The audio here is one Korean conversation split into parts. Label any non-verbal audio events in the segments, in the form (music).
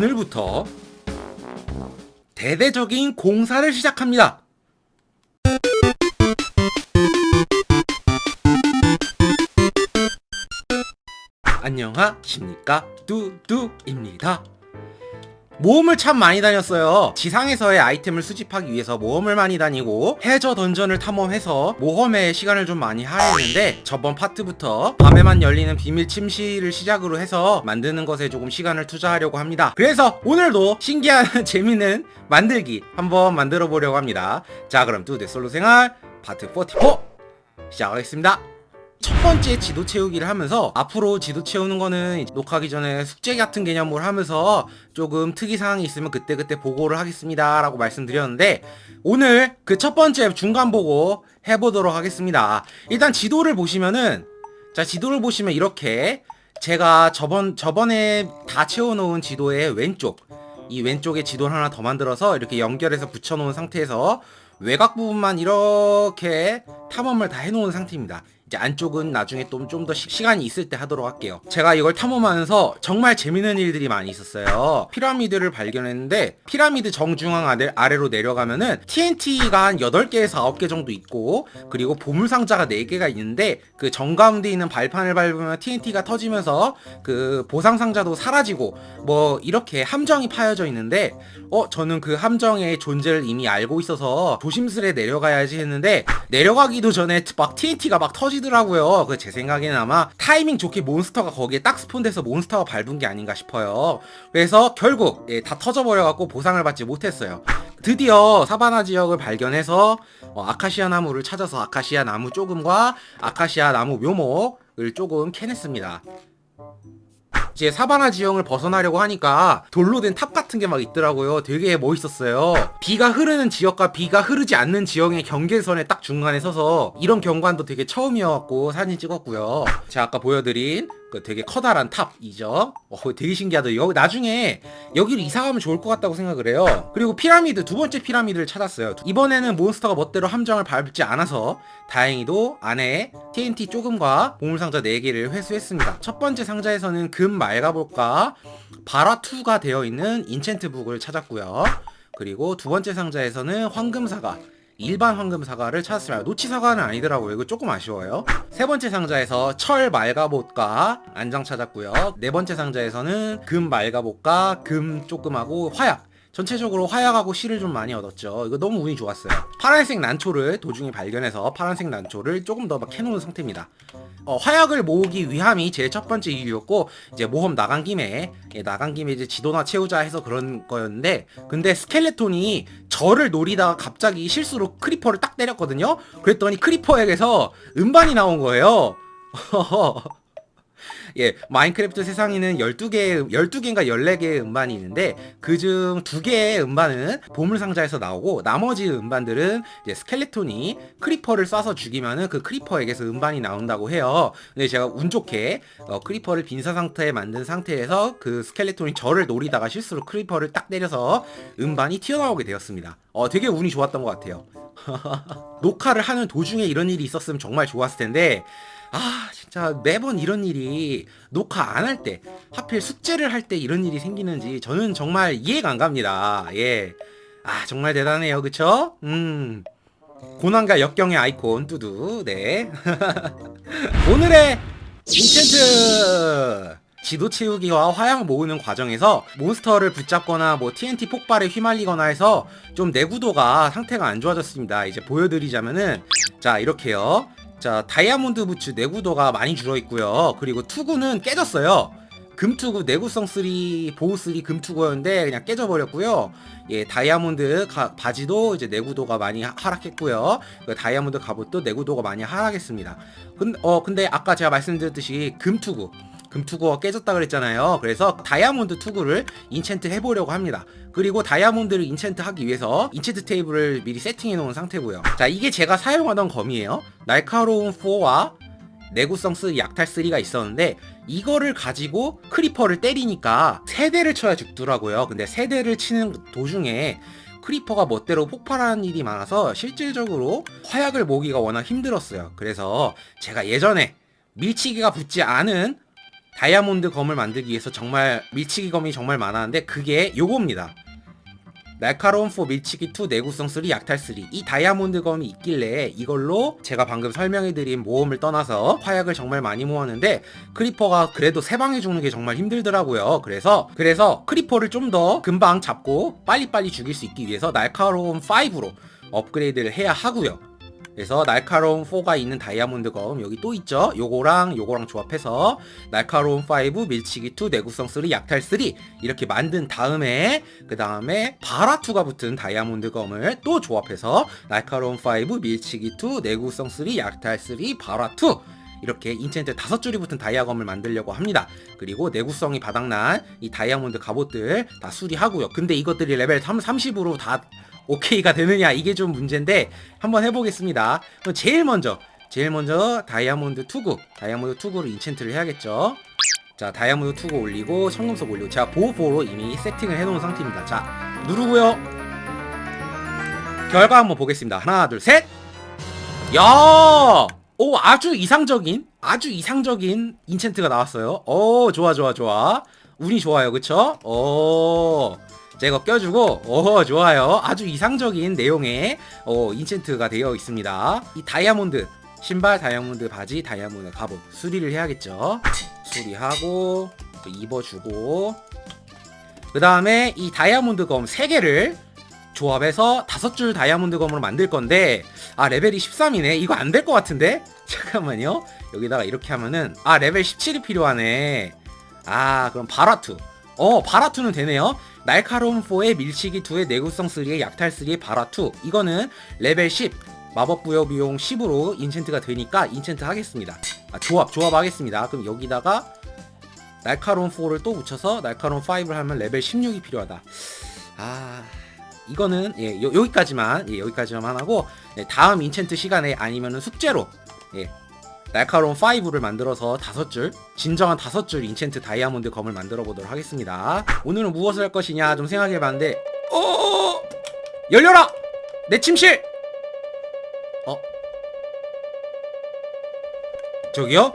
오늘부터 대대적인 공사를 시작합니다. 안녕하십니까 뚜뚜입니다. 모험을 참 많이 다녔어요. 지상에서의 아이템을 수집하기 위해서 모험을 많이 다니고 해저 던전을 탐험해서 모험에 시간을 좀 많이 할애했는데 저번 파트부터 밤에만 열리는 비밀 침실을 시작으로 해서 만드는 것에 조금 시간을 투자하려고 합니다. 그래서 오늘도 신기한 (laughs) 재밌는 만들기 한번 만들어 보려고 합니다. 자 그럼 뚜대 솔로 생활 파트 44 시작하겠습니다. 첫 번째 지도 채우기를 하면서 앞으로 지도 채우는 거는 녹화하기 전에 숙제 같은 개념으로 하면서 조금 특이사항이 있으면 그때그때 보고를 하겠습니다 라고 말씀드렸는데 오늘 그 첫 번째 중간 보고 해보도록 하겠습니다 일단 지도를 보시면은 자 지도를 보시면 이렇게 제가 저번 저번에 다 채워놓은 지도의 왼쪽 이 왼쪽에 지도를 하나 더 만들어서 이렇게 연결해서 붙여놓은 상태에서 외곽 부분만 이렇게 탐험을 다 해놓은 상태입니다. 이제 안쪽은 나중에 좀좀더 시간이 있을 때 하도록 할게요. 제가 이걸 탐험하면서 정말 재밌는 일들이 많이 있었어요. 피라미드를 발견했는데 피라미드 정중앙 아래, 아래 로 내려가면은 TNT가 한 8개에서 9개 정도 있고 그리고 보물상자가 4개가 있는데 그 정가운데 있는 발판을 밟으면 TNT가 터지면서 그 보상상자도 사라지고 뭐 이렇게 함정이 파여져 있는데 어 저는 그 함정의 존재를 이미 알고 있어서 조심스레 내려가야지 했는데 내려가기도 전에 막 TNT가 막 터지 더라고요. 그 제 생각에는 아마 타이밍 좋게 몬스터가 거기에 딱 스폰돼서 몬스터가 밟은 게 아닌가 싶어요. 그래서 결국 예, 다 터져버려갖고 보상을 받지 못했어요. 드디어 사바나 지역을 발견해서 어, 아카시아 나무를 찾아서 아카시아 나무 조금과 아카시아 나무 묘목 을 조금 캐냈습니다. 이제 사바나 지형을 벗어나려고 하니까 돌로 된 탑 같은 게 막 있더라고요. 되게 멋있었어요. 비가 흐르는 지역과 비가 흐르지 않는 지역의 경계선에 딱 중간에 서서 이런 경관도 되게 처음이었고 사진 찍었고요. 제가 아까 보여드린 그 되게 커다란 탑이죠. 어, 되게 신기하다. 여기 나중에 여기로 이사 가면 좋을 것 같다고 생각을 해요. 그리고 피라미드 두 번째 피라미드를 찾았어요. 이번에는 몬스터가 멋대로 함정을 밟지 않아서 다행히도 안에 TNT 조금과 보물상자 4개를 회수했습니다. 첫 번째 상자에서는 금 말가볼까 바라2가 되어 있는 인챈트 북을 찾았고요. 그리고 두 번째 상자에서는 황금사가 일반 황금 사과를 찾았습니다. 노치 사과는 아니더라고요. 이거 조금 아쉬워요. 세 번째 상자에서 철 말가봇과 안장 찾았고요. 네 번째 상자에서는 금 말가봇과 금 조금하고 화약 전체적으로 화약하고 실을 좀 많이 얻었죠. 이거 너무 운이 좋았어요. 파란색 난초를 도중에 발견해서 파란색 난초를 조금 더 막 캐놓은 상태입니다. 어, 화약을 모으기 위함이 제일 첫 번째 이유였고 이제 모험 나간 김에 예, 나간 김에 이제 지도나 채우자 해서 그런 거였는데 근데 스켈레톤이 저를 노리다가 갑자기 실수로 크리퍼를 딱 때렸거든요. 그랬더니 크리퍼에게서 음반이 나온 거예요. (laughs) 예, 마인크래프트 세상에는 12개, 12개인가 14개의 음반이 있는데, 그중 2개의 음반은 보물상자에서 나오고, 나머지 음반들은 이제 스켈레톤이 크리퍼를 쏴서 죽이면은 그 크리퍼에게서 음반이 나온다고 해요. 근데 제가 운 좋게, 어, 크리퍼를 빈사 상태에 만든 상태에서 그 스켈레톤이 저를 노리다가 실수로 크리퍼를 딱 때려서 음반이 튀어나오게 되었습니다. 어, 되게 운이 좋았던 것 같아요. (laughs) 녹화를 하는 도중에 이런 일이 있었으면 정말 좋았을 텐데, 아 진짜 매번 이런 일이 녹화 안 할 때 하필 숙제를 할 때 이런 일이 생기는지 저는 정말 이해가 안 갑니다. 예 아 정말 대단해요. 그쵸? 음. 고난과 역경의 아이콘 뚜두. 네. (laughs) 오늘의 인챈트! 지도 채우기와 화약 모으는 과정에서 몬스터를 붙잡거나 뭐 TNT 폭발에 휘말리거나 해서 좀 내구도가 상태가 안 좋아졌습니다. 이제 보여드리자면은 자 이렇게요. 자 다이아몬드 부츠 내구도가 많이 줄어 있고요. 그리고 투구는 깨졌어요. 금투구 내구성 3 보호 3 금투구였는데 그냥 깨져버렸고요. 예 다이아몬드 가, 바지도 이제 내구도가 많이 하락했고요. 그 다이아몬드 갑옷도 내구도가 많이 하락했습니다. 근, 어 근데 아까 제가 말씀드렸듯이 금투구 금투구가 깨졌다 그랬잖아요. 그래서 다이아몬드 투구를 인챈트 해보려고 합니다. 그리고 다이아몬드를 인챈트 하기 위해서 인챈트 테이블을 미리 세팅해 놓은 상태고요. 자, 이게 제가 사용하던 검이에요. 날카로운 4와 내구성 3 약탈 3가 있었는데 이거를 가지고 크리퍼를 때리니까 세 대를 쳐야 죽더라고요. 근데 세 대를 치는 도중에 크리퍼가 멋대로 폭발하는 일이 많아서 실질적으로 화약을 모기가 워낙 힘들었어요. 그래서 제가 예전에 밀치기가 붙지 않은 다이아몬드 검을 만들기 위해서 정말 밀치기 검이 정말 많았는데 그게 요겁니다. 날카로운 4 밀치기 2 내구성 3 약탈 3 이 다이아몬드 검이 있길래 이걸로 제가 방금 설명해드린 모험을 떠나서 화약을 정말 많이 모았는데 크리퍼가 그래도 세 방에 죽는 게 정말 힘들더라고요. 그래서 그래서 크리퍼를 좀 더 금방 잡고 빨리빨리 죽일 수 있기 위해서 날카로운 5로 업그레이드를 해야 하고요 그래서 날카로운 4가 있는 다이아몬드 검 여기 또 있죠 요거랑 요거랑 조합해서 날카로운 5 밀치기 2 내구성 3 약탈 3 이렇게 만든 다음에 그 다음에 바라 2가 붙은 다이아몬드 검을 또 조합해서 날카로운 5 밀치기 2 내구성 3 약탈 3 바라 2 이렇게 인챈트 다섯 줄이 붙은 다이아검을 만들려고 합니다. 그리고 내구성이 바닥난 이 다이아몬드 갑옷들 다 수리하고요. 근데 이것들이 레벨 3, 30으로 다 오케이가 되느냐 이게 좀 문제인데 한번 해보겠습니다. 그럼 제일 먼저 제일 먼저 다이아몬드 투구 다이아몬드 투구로 인챈트를 해야겠죠. 자 다이아몬드 투구 올리고 청금석 올리고 제가 보호보로 이미 세팅을 해놓은 상태입니다. 자 누르고요. 결과 한번 보겠습니다. 하나 둘 셋. 야! 오 아주 이상적인 아주 이상적인 인챈트가 나왔어요. 오 좋아 좋아 좋아. 운이 좋아요 그쵸? 오 제가 껴주고 오 좋아요. 아주 이상적인 내용의 어, 인챈트가 되어 있습니다. 이 다이아몬드 신발 다이아몬드 바지 다이아몬드 갑옷 수리를 해야겠죠. 수리하고 또 입어주고. 그 다음에 이 다이아몬드 검 3개를 조합해서 다섯 줄 다이아몬드 검으로 만들 건데 아 레벨이 13이네. 이거 안 될 것 같은데? (laughs) 잠깐만요. 여기다가 이렇게 하면은 아 레벨 17이 필요하네. 아 그럼 바라투. 어 바라투는 되네요 날카로운 4의 밀치기 2의 내구성 3의 약탈 3의 바라2 이거는 레벨 10 마법 부여 비용 10으로 인챈트가 되니까 인챈트 하겠습니다. 아, 조합 조합 하겠습니다. 그럼 여기다가 날카로운 4를 또 붙여서 날카로운 5를 하면 레벨 16이 필요하다. 아 이거는 예, 요, 여기까지만 예, 여기까지만 하고 예, 다음 인챈트 시간에 아니면은 숙제로 예, 날카로운 5를 만들어서 다섯 줄 진정한 다섯 줄 인챈트 다이아몬드 검을 만들어 보도록 하겠습니다. 오늘은 무엇을 할 것이냐 좀 생각해 봤는데 어 열려라! 내 침실! 어? 저기요?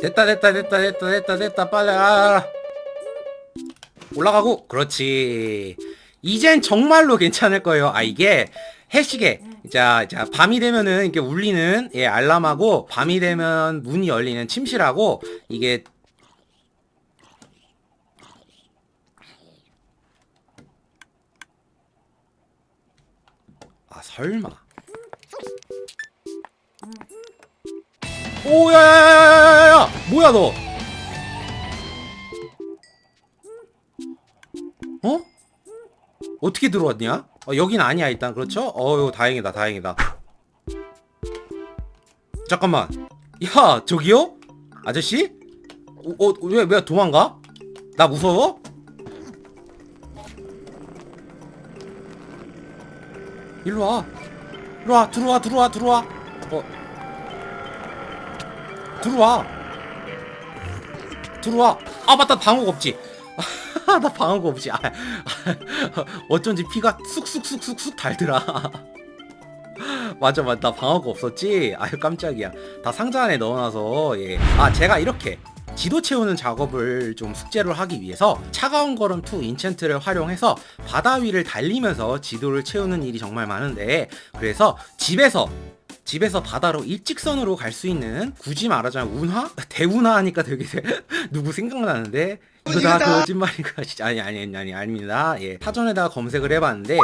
됐다 됐다 됐다 됐다 됐다 됐다 빨리 아 올라가고. 그렇지 이젠 정말로 괜찮을 거예요. 아 이게 해시계. 자, 자 밤이 되면은 이렇게 울리는 예 알람하고 밤이 되면 문이 열리는 침실하고 이게 아 설마. 오야야야야야야 뭐야 너? 어? 어떻게 들어왔냐? 어, 여긴 아니야 일단 그렇죠? 어유 다행이다 다행이다 잠깐만 야 저기요? 아저씨? 어, 어, 왜, 왜 도망가? 나 무서워? 일로와 일로와 들어와 들어와 들어와 어 들어와 들어와 아 맞다 방어가 없지 (laughs) 나 방어가 없지. 아, 어쩐지 피가 쑥쑥쑥쑥쑥 달더라. (laughs) 맞아 맞다 방어가 없었지? 아유 깜짝이야. 다 상자 안에 넣어놔서 예 아 제가 이렇게 지도 채우는 작업을 좀 숙제로 하기 위해서 차가운 걸음 2 인챈트를 활용해서 바다 위를 달리면서 지도를 채우는 일이 정말 많은데 그래서 집에서 집에서 바다로 일직선으로 갈 수 있는 굳이 말하자면 운하? 대운하 하니까 되게 (laughs) 누구 생각나는데 이거 다 거짓말인가 진짜 아니 아니 아니 아니 아닙니다 예 사전에다가 검색을 해봤는데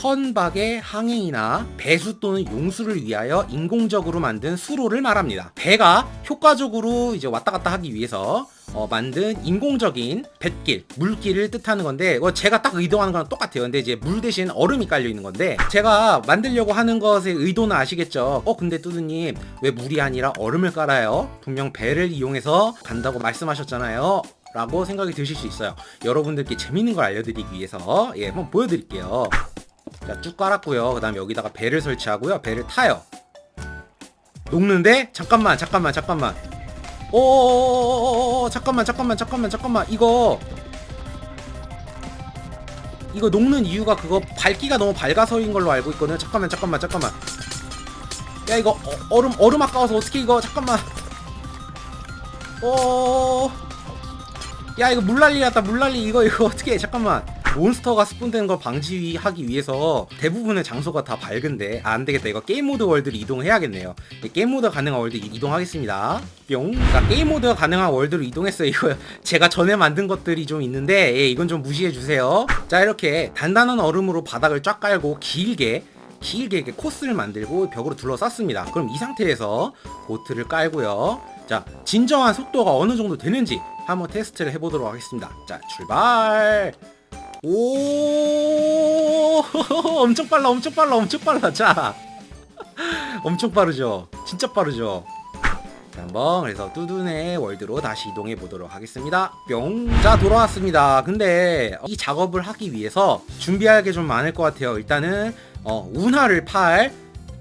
선박의 항행이나 배수 또는 용수를 위하여 인공적으로 만든 수로를 말합니다 배가 효과적으로 이제 왔다 갔다 하기 위해서 어, 만든 인공적인 뱃길, 물길을 뜻하는 건데 어, 제가 딱 의도하는 거랑 똑같아요. 근데 이제 물 대신 얼음이 깔려 있는 건데 제가 만들려고 하는 것의 의도는 아시겠죠? 어 근데 뚜두님 왜 물이 아니라 얼음을 깔아요? 분명 배를 이용해서 간다고 말씀하셨잖아요. 라고 생각이 드실 수 있어요. 여러분들께 재밌는 걸 알려드리기 위해서 예 한번 보여드릴게요. 자 쭉 깔았고요. 그 다음에 여기다가 배를 설치하고요. 배를 타요. 녹는데 잠깐만 잠깐만 잠깐만 오 잠깐만 잠깐만 잠깐만 잠깐만 이거 이거 녹는 이유가 그거 밝기가 너무 밝아서인 걸로 알고 있거든 잠깐만 잠깐만 잠깐만 야 이거 어, 얼음 얼음 아까워서 어떻게 이거 잠깐만 어. 야 이거 물난리 났다 물난리. 이거 이거 (laughs) 어떻게 해? 잠깐만. 몬스터가 스폰되는 걸 방지하기 위해서 대부분의 장소가 다 밝은데 아, 안 되겠다. 이거 게임 모드 월드를 이동해야겠네요. 네, 게임 모드 가능한 월드 이- 이동하겠습니다. 뿅. 자, 게임 모드가 가능한 월드로 이동했어요. 이거 (laughs) 제가 전에 만든 것들이 좀 있는데 예, 이건 좀 무시해 주세요. 자 이렇게 단단한 얼음으로 바닥을 쫙 깔고 길게 길게 이렇게 코스를 만들고 벽으로 둘러쌌습니다. 그럼 이 상태에서 보트를 깔고요. 자, 진정한 속도가 어느 정도 되는지 한번 테스트를 해보도록 하겠습니다. 자, 출발! 오, (laughs) 엄청 빨라, 엄청 빨라, 엄청 빨라. 자, (laughs) 엄청 빠르죠? 진짜 빠르죠? 자, 한번 그래서 뚜둔의 월드로 다시 이동해 보도록 하겠습니다. 뿅. 자, 돌아왔습니다. 근데 이 작업을 하기 위해서 준비할 게 좀 많을 것 같아요. 일단은 어, 운하를 팔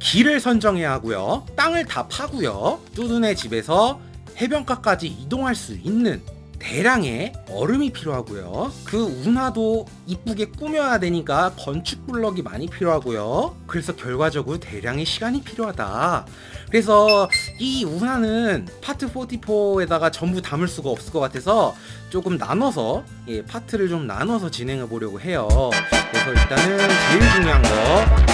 길을 선정해야 하고요. 땅을 다 파고요. 뚜둔의 집에서 해변가까지 이동할 수 있는 대량의 얼음이 필요하고요. 그 운하도 이쁘게 꾸며야 되니까 건축 블럭이 많이 필요하고요. 그래서 결과적으로 대량의 시간이 필요하다. 그래서 이 운하는 파트 44에다가 전부 담을 수가 없을 것 같아서 조금 나눠서 예, 파트를 좀 나눠서 진행해 보려고 해요. 그래서 일단은 제일 중요한 거